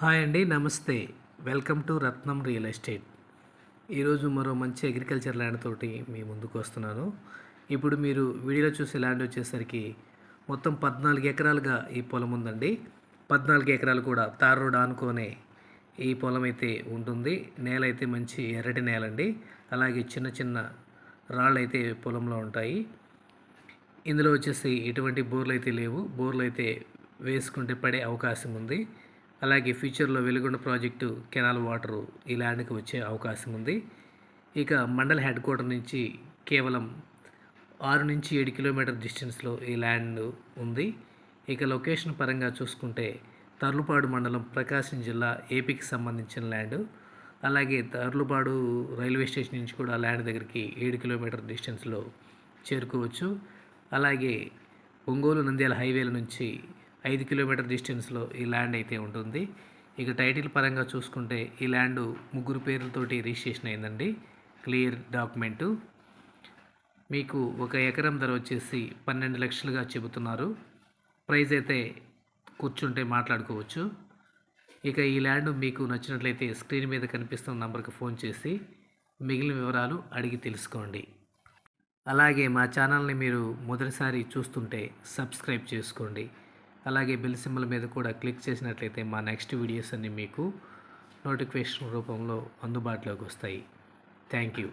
Hi అండి నమస్తే. Welcome to Ratnam real estate. ఈరోజు మరో మంచి అగ్రికల్చర్ ల్యాండ్ తోటి మీ ముందుకు వస్తున్నాను. ఇప్పుడు మీరు వీడియోలో చూసే ల్యాండ్ వచ్చేసరికి మొత్తం పద్నాలుగు ఎకరాలుగా ఈ పొలం ఉందండి. పద్నాలుగు ఎకరాలు కూడా తార్ రోడ్ ఆనుకొనే ఈ పొలం అయితే ఉంటుంది. నేల అయితే మంచి ఎర్రటి నేలండి. అలాగే చిన్న చిన్న రాళ్ళు అయితే పొలంలో ఉంటాయి. ఇందులో వచ్చేసి ఎటువంటి బోర్లు అయితే లేవు బోర్లు అయితే వేసుకుంటే పడే అవకాశం ఉంది. అలాగే ఫ్యూచర్లో వెలుగొండ ప్రాజెక్టు కెనాల్ వాటరు ఈ ల్యాండ్కి వచ్చే అవకాశం ఉంది. ఇక మండల్ హెడ్ క్వార్టర్ నుంచి కేవలం ఆరు నుంచి ఏడు కిలోమీటర్ డిస్టెన్స్లో ఈ ల్యాండ్ ఉంది. ఇక లొకేషన్ పరంగా చూసుకుంటే తర్లుపాడు మండలం ప్రకాశం జిల్లా ఏపీకి సంబంధించిన ల్యాండ్. అలాగే తర్లుపాడు రైల్వే స్టేషన్ నుంచి కూడా ల్యాండ్ దగ్గరికి ఏడు కిలోమీటర్ డిస్టెన్స్లో చేరుకోవచ్చు. అలాగే ఒంగోలు నంద్యాల హైవేల నుంచి ఐదు కిలోమీటర్ డిస్టెన్స్లో ఈ ల్యాండ్ అయితే ఉంటుంది. ఇక టైటిల్ పరంగా చూసుకుంటే ఈ ల్యాండ్ ముగ్గురు పేర్లతోటి రిజిస్ట్రేషన్ అయిందండి. Clear document. మీకు ఒక ఎకరం ధర వచ్చేసి పన్నెండు లక్షలుగా చెబుతున్నారు. ప్రైజ్ అయితే కూర్చుంటే మాట్లాడుకోవచ్చు. ఇక ఈ ల్యాండ్ మీకు నచ్చినట్లయితే స్క్రీన్ మీద కనిపిస్తున్న నంబర్కి ఫోన్ చేసి మిగిలిన వివరాలు అడిగి తెలుసుకోండి. అలాగే మా ఛానల్ని మీరు మొదటిసారి చూస్తుంటే సబ్స్క్రైబ్ చేసుకోండి. అలాగే బెల్ సింబల్ మీద కూడా క్లిక్ చేసినట్లయితే మా నెక్స్ట్ వీడియోస్ అన్నీ మీకు నోటిఫికేషన్ రూపంలో అందుబాటులోకి వస్తాయి. Thank you.